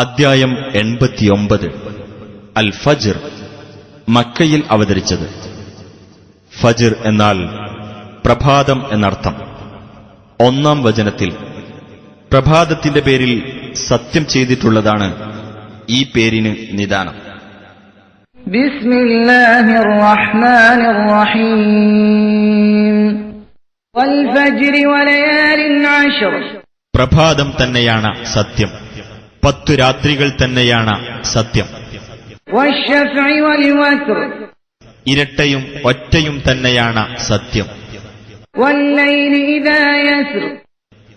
അദ്ധ്യായം എൺപത്തിയൊമ്പത്. അൽ ഫജിർ മക്കയിൽ അവതരിച്ചത്. ഫജിർ എന്നാൽ പ്രഭാതം എന്നർത്ഥം. ഒന്നാം വചനത്തിൽ പ്രഭാതത്തിന്റെ പേരിൽ സത്യം ചെയ്തിട്ടുള്ളതാണ് ഈ പേരിന് നിദാനം. പ്രഭാതം തന്നെയാണ് സത്യം. പത്തു രാത്രികൾ തന്നെയാണ് സത്യം. ഇരട്ടയും ഒറ്റയും തന്നെയാണ് സത്യം.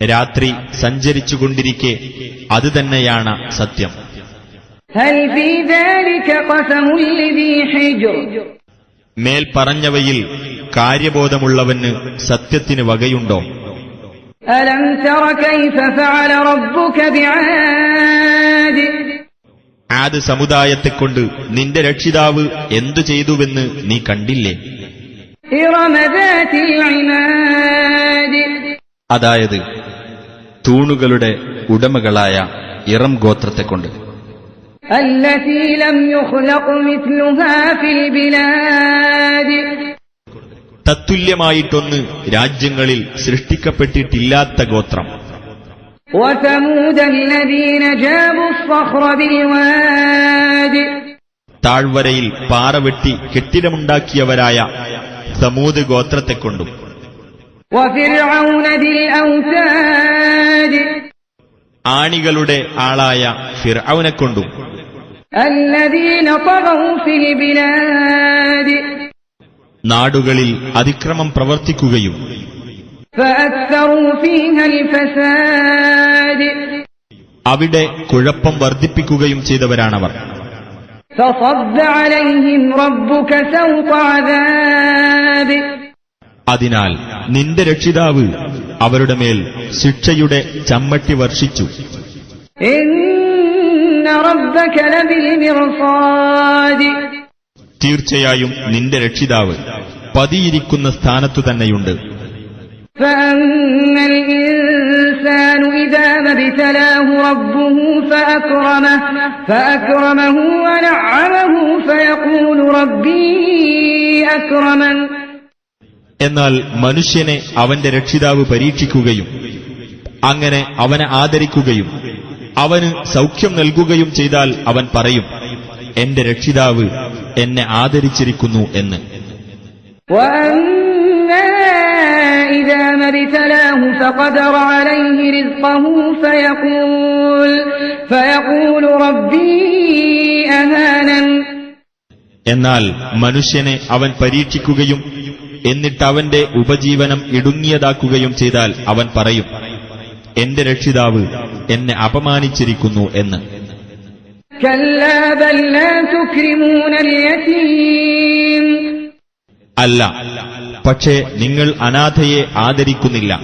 രാത്രി സഞ്ചരിച്ചുകൊണ്ടിരിക്കെ അത് തന്നെയാണ് സത്യം. മേൽ പറഞ്ഞവയിൽ കാര്യബോധമുള്ളവന് സത്യത്തിന് വകയുണ്ടോ? ആദ് സമുദായത്തെക്കൊണ്ട് നിന്റെ രക്ഷിതാവ് എന്തു ചെയ്തുവെന്ന് നീ കണ്ടില്ലേ إرم ذات العماد അതായത് തൂണുകളുടെ ഉടമകളായ ഇറം ഗോത്രത്തെക്കൊണ്ട് التي لم يخلق مثلها في البلاد തത്തുല്യമായിട്ടൊന്ന് രാജ്യങ്ങളിൽ സൃഷ്ടിക്കപ്പെട്ടിട്ടില്ലാത്ത ഗോത്രം وثمود الذين جابوا الصخر بالواد താഴ്വരയിൽ പാറ വെട്ടി കെട്ടിടമുണ്ടാക്കിയവരായ സമൂത് ഗോത്രത്തെക്കൊണ്ടും وفرعون ذي الأوتاد ആണികളുടെ ആളായ ഫിർഔനെക്കൊണ്ടും الذين طغوا في البلاد നാടുകളിൽ അതിക്രമം പ്രവർത്തിക്കുകയും അവിടെ കുഴപ്പം വർദ്ധിപ്പിക്കുകയും ചെയ്തവരാണവർ. അതിനാൽ നിന്റെ രക്ഷിതാവ് അവരുടെ മേൽ ശിക്ഷയുടെ ചമ്മട്ടി വർഷിച്ചു. തീർച്ചയായും നിന്റെ രക്ഷിതാവ് പതിയിരിക്കുന്ന സ്ഥാനത്തു തന്നെയുണ്ട്. എന്നാൽ മനുഷ്യനെ അവന്റെ രക്ഷിതാവ് പരീക്ഷിക്കുകയും അങ്ങനെ അവനെ ആദരിക്കുകയും അവന് സൗഖ്യം നൽകുകയും ചെയ്താൽ അവൻ പറയും എന്റെ രക്ഷിതാവ് എന്നെ ആദരിച്ചിരിക്കുന്നു എന്ന്. إذا ما ابتلاه فقدر عليه رزقه فيقول فيقول ربي أهانن എന്നാൽ മനുഷ്യനെ അവൻ പരീക്ഷിക്കുകയും എന്നിട്ട് അവന്റെ ഉപജീവനം ഇടുങ്ങിയതാക്കുകയും ചെയ്താൽ അവൻ പറയും എന്റെ രക്ഷിതാവ് എന്നെ അപമാനിച്ചിരിക്കുന്നു എന്ന് كلا അല്ല. പക്ഷേ നിങ്ങൾ അനാഥയെ ആദരിക്കുന്നില്ല.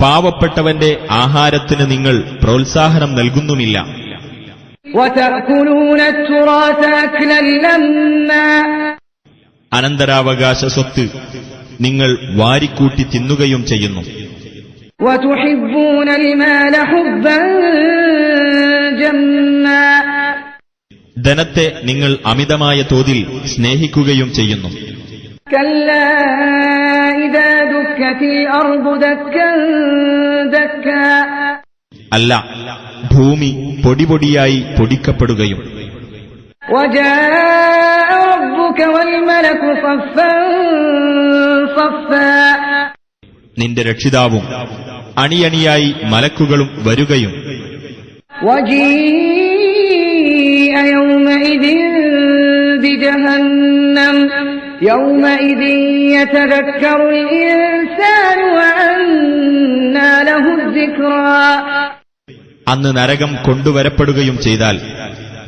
പാവപ്പെട്ടവന്റെ ആഹാരത്തിന് നിങ്ങൾ പ്രോത്സാഹനം നൽകുന്നുമില്ല. അനന്തരാവകാശ സ്വത്ത് നിങ്ങൾ വാരിക്കൂട്ടി തിന്നുകയും ചെയ്യുന്നു. ധനത്തെ നിങ്ങൾ അമിതമായ തോതിൽ സ്നേഹിക്കുകയും ചെയ്യുന്നു. അല്ല ഭൂമി പൊടിപൊടിയായി പൊടിക്കപ്പെടുകയും. നിന്റെ രക്ഷിതാവും അണിയണിയായി മലക്കുകളും വരുകയും. അന്ന് നരകം കൊണ്ടുവരപ്പെടുകയും ചെയ്താൽ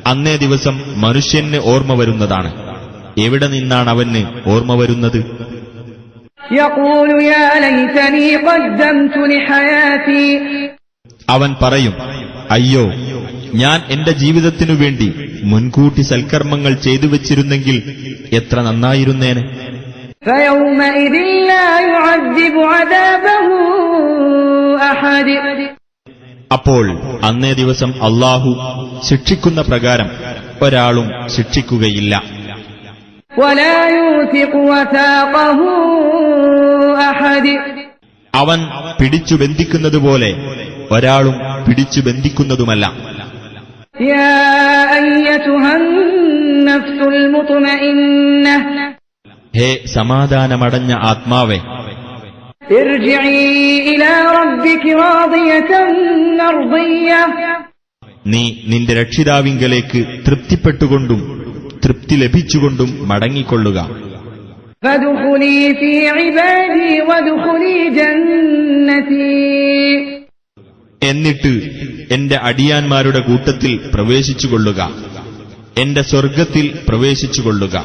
അന്നേ ദിവസം മനുഷ്യന് ഓർമ്മ വരുന്നതാണ്. എവിടെ നിന്നാണ് അവന് ഓർമ്മ വരുന്നത്? അവൻ പറയും അയ്യോ ഞാൻ എന്റെ ജീവിതത്തിനു വേണ്ടി മുൻകൂട്ടി സൽക്കർമ്മങ്ങൾ ചെയ്തു വച്ചിരുന്നെങ്കിൽ എത്ര നന്നായിരുന്നേനെ. അപ്പോൾ അന്നേ ദിവസം അള്ളാഹു ശിക്ഷിക്കുന്ന പ്രകാരം ഒരാളും ശിക്ഷിക്കുകയില്ല. അവൻ പിടിച്ചു ബന്ധിക്കുന്നതുപോലെ ഒരാളും പിടിച്ചു ബന്ധിക്കുന്നതുമല്ല. ഹേ സമാധാനമടഞ്ഞ ആത്മാവേ. നീ നിന്റെ രക്ഷിതാവിങ്കലേക്ക് തൃപ്തിപ്പെട്ടുകൊണ്ടും തൃപ്തി ലഭിച്ചുകൊണ്ടും മടങ്ങിക്കൊള്ളുക. എന്നിട്ട് എന്റെ അടിയാന്മാരുടെ കൂട്ടത്തിൽ പ്രവേശിച്ചുകൊള്ളുക. എന്റെ സ്വർഗത്തിൽ പ്രവേശിച്ചുകൊള്ളുക.